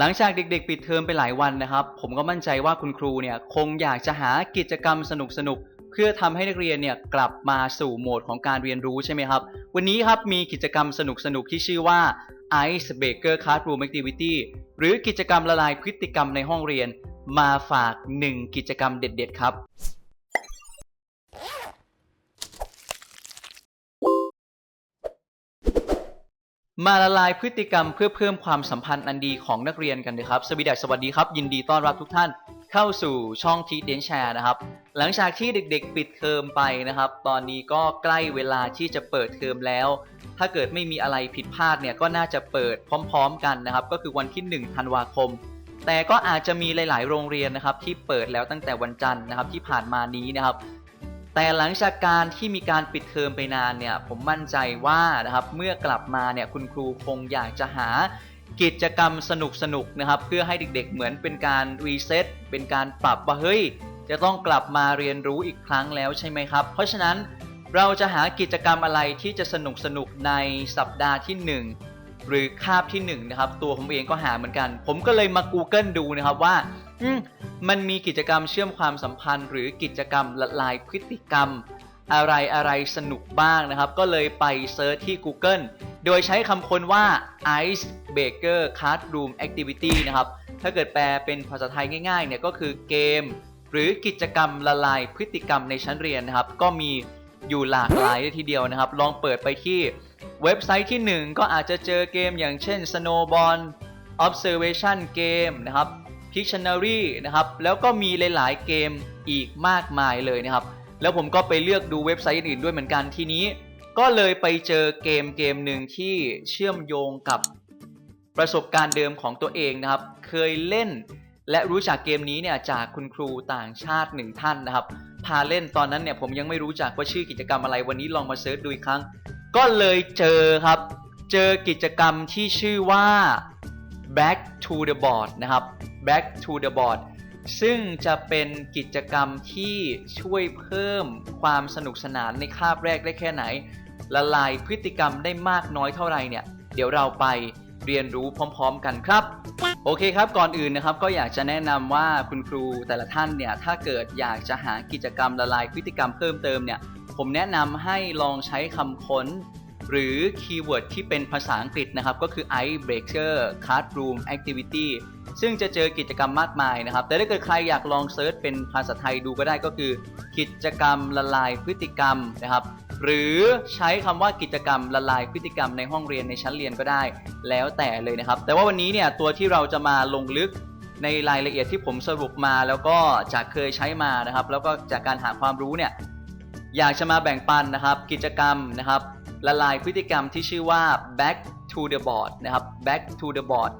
หลังจากเด็กๆ ปิดเทอมไปหลายวันนะครับ ผมก็มั่นใจว่าคุณครูเนี่ยคงอยากจะหากิจกรรมสนุกๆ เพื่อทำให้นักเรียนเนี่ยกลับมาสู่โหมดของการเรียนรู้ใช่ไหมครับ วันนี้ครับมีกิจกรรมสนุกๆ ที่ชื่อว่า Ice Baker Classroom Activity หรือกิจกรรมละลายพฤติกรรมในห้องเรียน มาฝาก 1 กิจกรรมเด็ด ๆ ครับ มาละลายพฤติกรรมเพื่อเพิ่มความสัมพันธ์อันดีของนักเรียนกันเลยครับ สวีดัสวัสดีครับ ยินดีต้อนรับทุกท่านเข้าสู่ช่องทีเดนแชร์นะครับ หลังจากที่เด็กๆ ปิดเทอมไปนะครับ ตอนนี้ก็ใกล้เวลาที่จะเปิดเทอมแล้ว ถ้าเกิดไม่มีอะไรผิดพลาดเนี่ยก็น่าจะเปิดพร้อม ๆ กันนะครับ ก็คือวันที่1ธันวาคม แต่ก็อาจจะมีหลาย ๆ โรงเรียนนะครับที่เปิดแล้วตั้งแต่วันจันทร์นะครับที่ผ่านมานี้นะครับ แต่หลังจากการที่มีการปิดเทอมไปนานเนี่ยผมมั่นใจว่านะครับเมื่อกลับมาเนี่ยคุณครูคงอยากจะหากิจกรรมสนุกๆนะครับเพื่อให้เด็กๆเหมือนเป็นการรีเซ็ตเป็นการปรับว่าเฮ้ย จะต้องกลับมาเรียนรู้อีกครั้งแล้วใช่ไหมครับ เพราะฉะนั้นเราจะหากิจกรรมอะไรที่จะสนุกๆในสัปดาห์ที่ 1 หรือคาบที่1นะครับตัวผมเองก็หาเหมือนกัน ผมก็เลยมา Google ดูนะครับว่า มันมีกิจกรรมเชื่อมความสัมพันธ์ หรือกิจกรรมละลายพฤติกรรม อะไรอะไรสนุกบ้างนะครับ ก็เลยไปเซิร์ชที่ Google โดยใช้คำค้นว่า Ice Baker Classroom Activity นะครับ ถ้าเกิดแปลเป็นภาษาไทยง่ายๆเนี่ยก็คือเกม หรือกิจกรรมละลายพฤติกรรมในชั้นเรียนนะครับ ก็มีอยู่หลากหลายเลยทีเดียวนะครับ ลองเปิดไปที่เว็บไซต์ที่ 1 ก็อาจจะเจอเกมอย่างเช่น Snowball Observation Game นะครับ Pictionary นะครับ แล้วก็มีหลาย ๆ เกมอีกมากมายเลยนะครับ แล้วผมก็ไปเลือกดูเว็บไซต์อื่นๆด้วยเหมือนกันทีนี้ ก็เลยไปเจอเกมเกมหนึ่งที่เชื่อมโยงกับประสบการณ์เดิมของตัวเองนะครับ เคยเล่นและรู้จักเกมนี้เนี่ยจากคุณครูต่างชาติหนึ่งท่านนะครับ พาเล่นตอนนั้นเนี่ยผมยังไม่รู้จักว่าชื่อกิจกรรมอะไรวันนี้ลองมาเซิร์ชดูอีกครั้ง ก็เลยเจอครับ เจอกิจกรรมที่ชื่อว่า back to the board นะครับ back to the board ซึ่งจะเป็นกิจกรรมที่ช่วยเพิ่มความสนุกสนานในคาบแรกได้แค่ไหน ละลายพฤติกรรมได้มากน้อยเท่าไหร่เนี่ย เดี๋ยวเราไปเรียนรู้พร้อม ๆ กันครับ โอเคครับก่อนอื่นนะครับก็อยากจะแนะนำว่าคุณครูแต่ละท่านเนี่ยถ้าเกิดอยากจะหากิจกรรมละลายพฤติกรรมเพิ่มเติมเนี่ยผมแนะนำให้ลองใช้คำค้น หรือคีย์เวิร์ดที่เป็นภาษาอังกฤษนะครับ ก็คือ Ice Breaker Classroom Activity ซึ่งจะเจอกิจกรรมมากมายนะครับ แต่ถ้าเกิดใครอยากลองเซิร์ชเป็นภาษาไทยดูก็ได้ก็คือ กิจกรรมละลายพฤติกรรมนะครับ หรือใช้คำว่ากิจกรรมละลายพฤติกรรมในห้องเรียนในชั้นเรียนก็ได้ แล้วแต่เลยนะครับ แต่ว่าวันนี้เนี่ยตัวที่เราจะมาลงลึกในรายละเอียดที่ผมสรุปมาแล้วก็จากเคยใช้มานะครับ แล้วก็จากการหาความรู้เนี่ยอยากจะมาแบ่งปันนะครับ กิจกรรมนะครับ ละลายพฤติกรรมที่ชื่อว่า back to the board นะครับ back to the board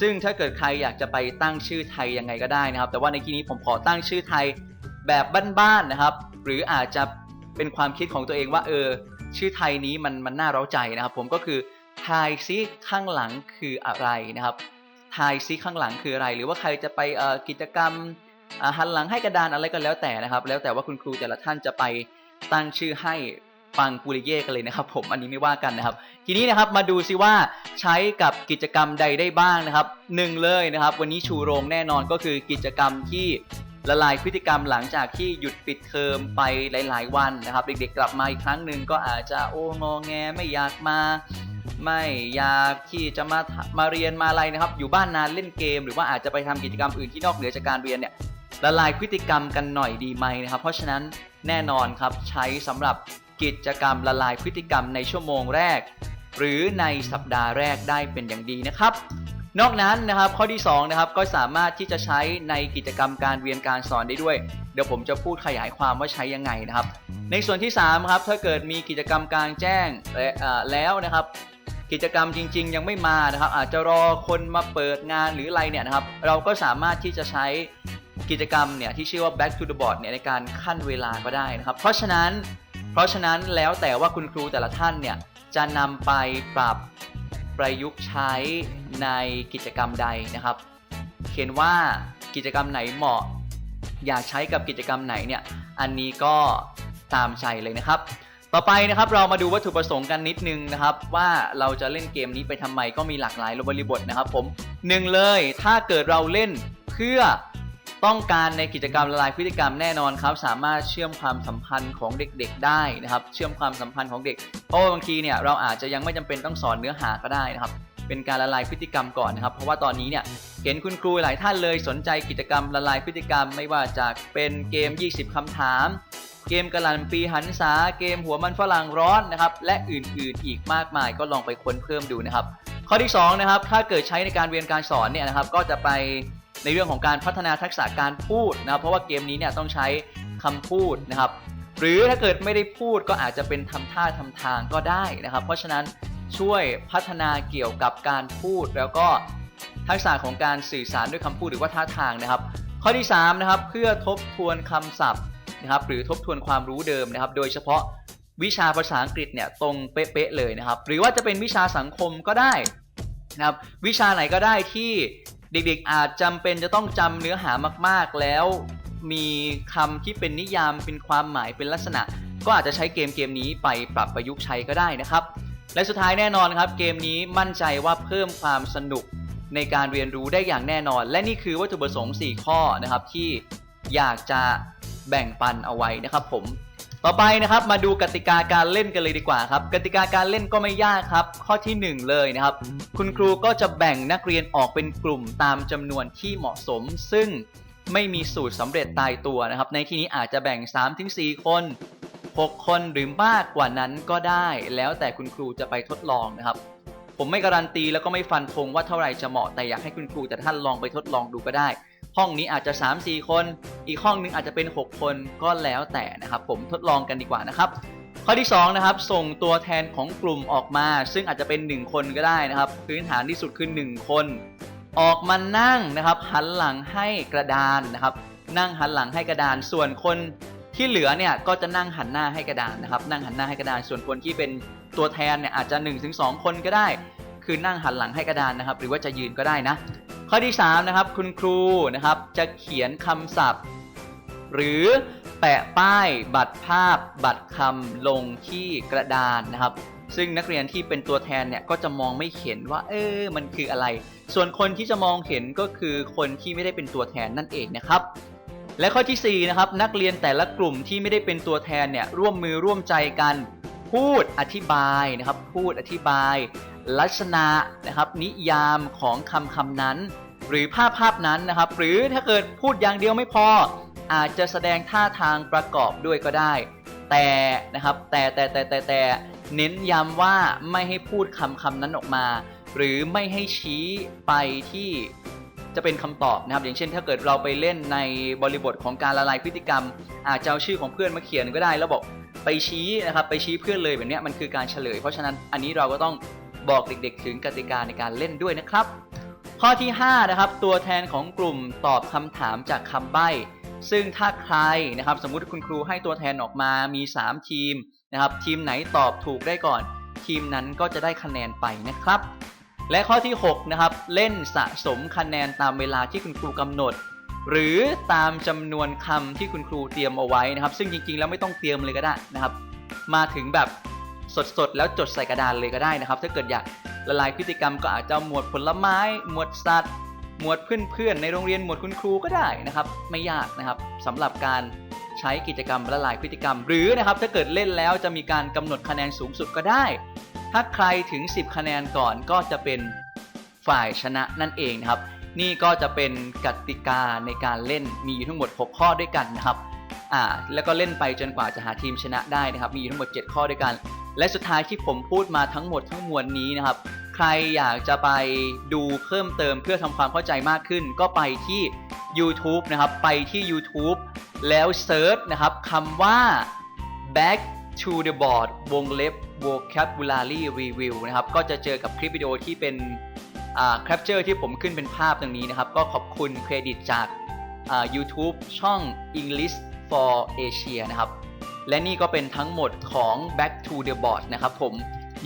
ซึ่งถ้าเกิดใครอยากจะไปตั้งชื่อไทยยังไงก็ได้นะครับ แต่ว่าในที่นี้ผมขอตั้งชื่อไทยแบบบ้านๆนะครับ หรืออาจจะเป็นความคิดของตัวเองว่าเออชื่อไทยนี้มันมันน่าเร้าใจนะครับ ผมก็คือทายซิข้างหลังคืออะไรนะครับทายซิข้างหลังคืออะไร หรือว่าใครจะไปกิจกรรมหันหลังให้กระดานอะไรก็แล้วแต่นะครับ แล้วแต่ว่าคุณครูแต่ละท่านจะไปตั้งชื่อให้ ฟังปูริเย่กันเลยนะครับ ผมอันนี้ไม่ว่ากันนะครับ ทีนี้นะครับมาดูซิว่าใช้กับกิจกรรมใดได้บ้างนะครับหนึ่งเลยนะครับ วันนี้ชูโรงแน่นอนก็คือกิจกรรมที่ละลายพฤติกรรมหลังจากที่หยุดปิดเทอมไปหลาย ๆ วันนะครับ เด็กๆกลับมาอีกครั้งหนึ่งก็อาจจะโอ้งอแงไม่อยากมา ไม่อยากที่จะมามาเรียนมาอะไรนะครับ อยู่บ้านนานเล่นเกม หรือว่าอาจจะไปทำกิจกรรมอื่นที่นอกเหนือจากการเรียนเนี่ยละลายพฤติกรรมกันหน่อยดีไหมนะครับ เพราะฉะนั้นแน่นอนครับใช้สำหรับ กิจกรรมละลายพฤติกรรมในชั่วโมงแรก หรือในสัปดาห์แรกได้เป็นอย่างดีนะครับ นอกนั้นนะครับข้อที่2นะครับก็สามารถที่จะใช้ในกิจกรรมการเรียนการสอนได้ด้วย เดี๋ยวผมจะพูดขยายความว่าใช้ยังไงนะครับ ในส่วนที่3ครับถ้าเกิดมีกิจกรรมกลางแจ้งและแล้วนะครับกิจกรรมจริง ๆ ยังไม่มานะครับ อาจจะรอคนมาเปิดงานหรืออะไรเนี่ยนะครับ เราก็สามารถที่จะใช้กิจกรรมเนี่ยที่ชื่อว่า back to the board เนี่ยในการขั้นเวลาก็ได้นะครับ เพราะฉะนั้น เพราะฉะนั้นแล้วแต่ว่าคุณครูแต่ละท่านเนี่ยจะนำไปปรับประยุกต์ใช้ในกิจกรรมใดนะครับ เขียนว่ากิจกรรมไหนเหมาะ อยากใช้กับกิจกรรมไหนเนี่ยอันนี้ก็ตามใจเลยนะครับ ต่อไปนะครับเรามาดูวัตถุประสงค์กันนิดนึงนะครับ ว่าเราจะเล่นเกมนี้ไปทำไมก็มีหลากหลายบริบทนะครับผมหนึ่งเลยถ้าเกิดเราเล่นเพื่อ ต้องการในกิจกรรมละลายพฤติกรรมแน่นอนครับ สามารถเชื่อมความสัมพันธ์ของเด็กๆได้นะครับ เชื่อมความสัมพันธ์ของเด็ก เพราะว่าบางทีเนี่ยเราอาจจะยังไม่จำเป็นต้องสอนเนื้อหาก็ได้นะครับ เป็นการละลายพฤติกรรมก่อนนะครับ เพราะว่าตอนนี้เนี่ยเห็นคุณครูหลายท่านเลยสนใจกิจกรรมละลายพฤติกรรม ไม่ว่าจะเป็นเกม 20คำถาม เกมกระหลันปีหันษาเกมหัวมันฝรั่งร้อนนะครับและอื่นๆอีกมากมายก็ลองไปค้นเพิ่มดูนะครับ ข้อที่2นะครับถ้าเกิดใช้ในการเรียนการสอนเนี่ยนะครับก็จะไป ในเรื่องของการพัฒนาทักษะการพูดนะครับเพราะว่าเกมนี้เนี่ยต้องใช้คำพูดนะครับ หรือถ้าเกิดไม่ได้พูดก็อาจจะเป็นทำท่าทำทางก็ได้นะครับ เพราะฉะนั้นช่วยพัฒนาเกี่ยวกับการพูด แล้วก็ทักษะของการสื่อสารด้วยคำพูดหรือว่าท่าทางนะครับ ข้อที่3นะครับเพื่อทบทวนคำศัพท์นะครับหรือทบทวนความรู้เดิมนะครับ โดยเฉพาะวิชาภาษาอังกฤษเนี่ยตรงเป๊ะๆเลยนะครับ หรือว่าจะเป็นวิชาสังคมก็ได้นะครับวิชาไหนก็ได้ที่ เด็กๆ อาจจำเป็นจะต้องจำเนื้อหามากๆ แล้วมีคำที่เป็นนิยามเป็นความหมายเป็นลักษณะ ก็อาจจะใช้เกมเกมนี้ไปปรับประยุกต์ใช้ก็ได้นะครับ และสุดท้ายแน่นอนครับ เกมนี้มั่นใจว่าเพิ่มความสนุกในการเรียนรู้ได้อย่างแน่นอน และนี่คือวัตถุประสงค์ 4 ข้อนะครับที่อยากจะแบ่งปันเอาไว้นะครับผม ต่อไปนะครับมาดูกติกาการเล่นกันเลยดีกว่าครับ กติกาการเล่นก็ไม่ยากครับ ข้อทีหนึ่1 เลยนะครับ คุณครูก็จะแบ่งนักเรียนออกเป็นกลุ่มตามจำนวนที่เหมาะสม ซึ่งไม่มีสูตรสำเร็จตายตัวนะครับ ในที่นี้อาจจะแบ่ง 3-4 คน 6 คนหรือมากกว่านั้นก็ได้ แล้วแต่คุณครูจะไปทดลองนะครับ ผมไม่การันตีแล้วก็ไม่ฟันธงว่าเท่าไหร่จะเหมาะแต่อยากให้คุณครูแต่ท่านลองไปทดลองดูก็ได้ ห้องนี้อาจจะ 3-4 คน อีกห้องนึงอาจจะเป็น 6 คนก็แล้วแต่นะครับผมทดลองกันดีกว่านะครับข้อที่2นะครับส่งตัวแทนของกลุ่มออกมา ซึ่งอาจจะเป็น 1 คนก็ได้นะครับพื้นฐานที่สุดคือ 1 คน ออกมานั่งนะครับหันหลังให้กระดานนะครับนั่งหันหลังให้กระดานส่วนคนที่เหลือเนี่ยก็จะนั่งหันหน้าให้กระดานนะครับนั่งหันหน้าให้กระดานส่วนคนที่เป็นตัวแทนเนี่ยอาจจะ 1-2 คนก็ได้ คือนั่งหันหลังให้กระดานนะครับหรือว่าจะยืนก็ได้นะ ข้อที่3นะครับคุณครูนะครับจะเขียนคำศัพท์ หรือแปะป้ายบัตรภาพ บัตรคำลงที่กระดานนะครับ ซึ่งนักเรียนที่เป็นตัวแทนเนี่ยก็จะมองไม่เห็นว่า เออมันคืออะไร ส่วนคนที่จะมองเห็นก็คือคนที่ไม่ได้เป็นตัวแทนนั่นเองนะครับและข้อทีสี่4นะครับนักเรียนแต่ละกลุ่มที่ไม่ได้เป็นตัวแทนเนี่ยร่วมมือร่วมใจกัน พูดอธิบายนะครับ พูดอธิบาย ลักษณะนะครับ นิยามของคำคำนั้น หรือภาพภาพนั้นนะครับ หรือถ้าเกิดพูดอย่างเดียวไม่พอ อาจจะแสดงท่าทางประกอบด้วยก็ได้ แต่นะครับ แต่แต่แต่แต่แต่เน้นย้ำว่าไม่ให้พูดคำคำนั้นออกมา หรือไม่ให้ชี้ไปที่จะเป็นคำตอบนะครับ อย่างเช่น ถ้าเกิดเราไปเล่นในบริบทของการละลายพฤติกรรม อาจจะเอาชื่อของเพื่อนมาเขียนก็ได้ แล้วบอก ไปชี้นะครับไปชี้เพื่อนเลยแบบนี้มันคือการเฉลย เพราะฉะนั้นอันนี้เราก็ต้องบอกเด็กๆ ถึงกติกาในการเล่นด้วยนะครับ ข้อที่5นะครับตัวแทนของกลุ่มตอบคำถามจากคำใบ้ ซึ่งถ้าใครนะครับสมมุติคุณครูให้ตัวแทนออกมามี 3 ทีมนะครับทีมไหนตอบถูกได้ก่อน ทีมนั้นก็จะได้คะแนนไปนะครับ และข้อที่6นะครับเล่นสะสมคะแนนตามเวลาที่คุณครูกำหนด หรือตามจำนวนคำที่คุณครูเตรียมเอาไว้นะครับ ซึ่งจริงๆ แล้วไม่ต้องเตรียมเลยก็ได้นะครับ มาถึงแบบสดๆ แล้วจดใส่กระดานเลยก็ได้นะครับ ถ้าเกิดอยากละลายพฤติกรรมก็อาจจะหมวดผลไม้ หมวดสัตว์ หมวดเพื่อนๆ ในโรงเรียนหมวดคุณครูก็ได้นะครับ ไม่ยากนะครับสำหรับการใช้กิจกรรมละลายพฤติกรรม หรือนะครับถ้าเกิดเล่นแล้วจะมีการกำหนดคะแนนสูงสุดก็ได้ ถ้าใครถึง 10 คะแนนก่อนก็จะเป็นฝ่ายชนะนั่นเองนะครับ นี่ก็จะเป็นกติกาในการเล่นมีอยู่ทั้งหมด 6 ข้อด้วยกันนะครับอ่าแล้วก็เล่นไปจนกว่าจะหาทีมชนะได้นะครับ มีอยู่ทั้งหมด 7 ข้อด้วยกัน และสุดท้ายที่ผมพูดมาทั้งหมดทั้งมวลนี้นะครับ ใครอยากจะไปดูเพิ่มเติมเพื่อทำความเข้าใจมากขึ้น ก็ไปที่ YouTube นะครับ ไปที่ YouTube แล้วเซิร์ชนะครับคำว่า back to the board วงเล็บ vocabulary review นะครับ ก็จะเจอกับคลิปวิดีโอที่เป็น อ่า capture ที่ผมขึ้นเป็นภาพตรงนี้นะครับ ก็ขอบคุณเครดิตจาก YouTube ช่อง English for Asia นะครับ และนี่ก็เป็นทั้งหมดของ back to the board นะครับผม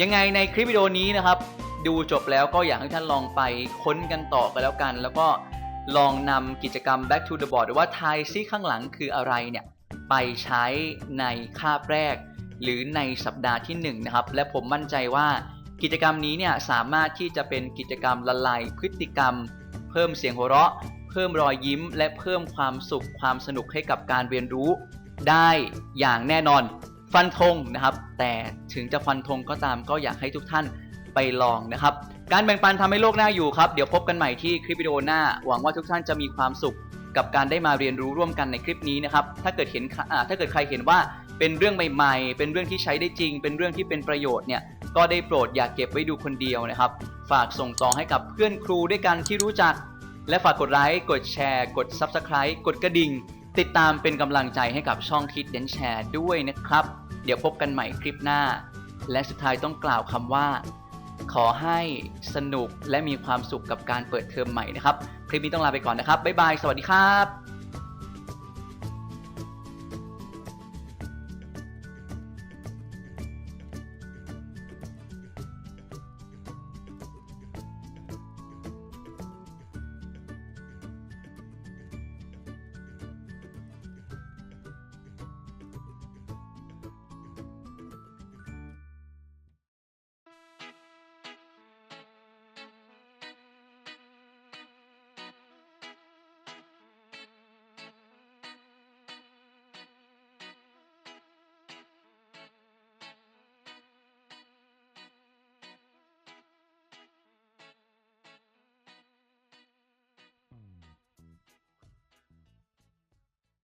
ยังไงในคลิปวิดีโอนี้นะครับ ดูจบแล้วก็อยากให้ท่านลองไปค้นกันต่อกันแล้วกัน แล้วก็ลองนำกิจกรรม back to the board หรือว่าทายซิข้างหลังคืออะไรเนี่ย ไปใช้ในคาบแรก หรือในสัปดาห์ที่1นะครับ และผมมั่นใจว่า กิจกรรมนี้เนี่ยสามารถที่จะเป็นกิจกรรมละลายพฤติกรรม เพิ่มเสียงหัวเราะ เพิ่มรอยยิ้ม และเพิ่มความสุขความสนุกให้กับการเรียนรู้ ได้อย่างแน่นอนฟันธงนะครับ แต่ถึงจะฟันธงก็ตามก็อยากให้ทุกท่านไปลองนะครับ การแบ่งปันทำให้โลกน่าอยู่ครับ เดี๋ยวพบกันใหม่ที่คลิปวิดีโอหน้า หวังว่าทุกท่านจะมีความสุขกับการได้มาเรียนรู้ร่วมกันในคลิปนี้นะครับ ถ้าเกิดเห็นอ่าถ้าเกิดใครเห็นว่าเป็นเรื่องใหม่ ๆ เป็นเรื่องที่ใช้ได้จริง เป็นเรื่องที่เป็นประโยชน์เนี่ย ก็ได้โปรดอย่าเก็บไว้ดูคนเดียวนะครับ ฝากส่งต่อให้กับเพื่อนครูด้วยกันที่รู้จัก และฝากกดไลค์กดแชร์ กด Subscribe กดกระดิ่ง ติดตามเป็นกำลังใจให้กับช่องคิดเดนแชร์ด้วยนะครับ เดี๋ยวพบกันใหม่คลิปหน้า และสุดท้ายต้องกล่าวคำว่า ขอให้สนุกและมีความสุขกับการเปิดเทอมใหม่นะครับ คลิปนี้ต้องลาไปก่อนนะครับบ๊ายบายสวัสดีครับ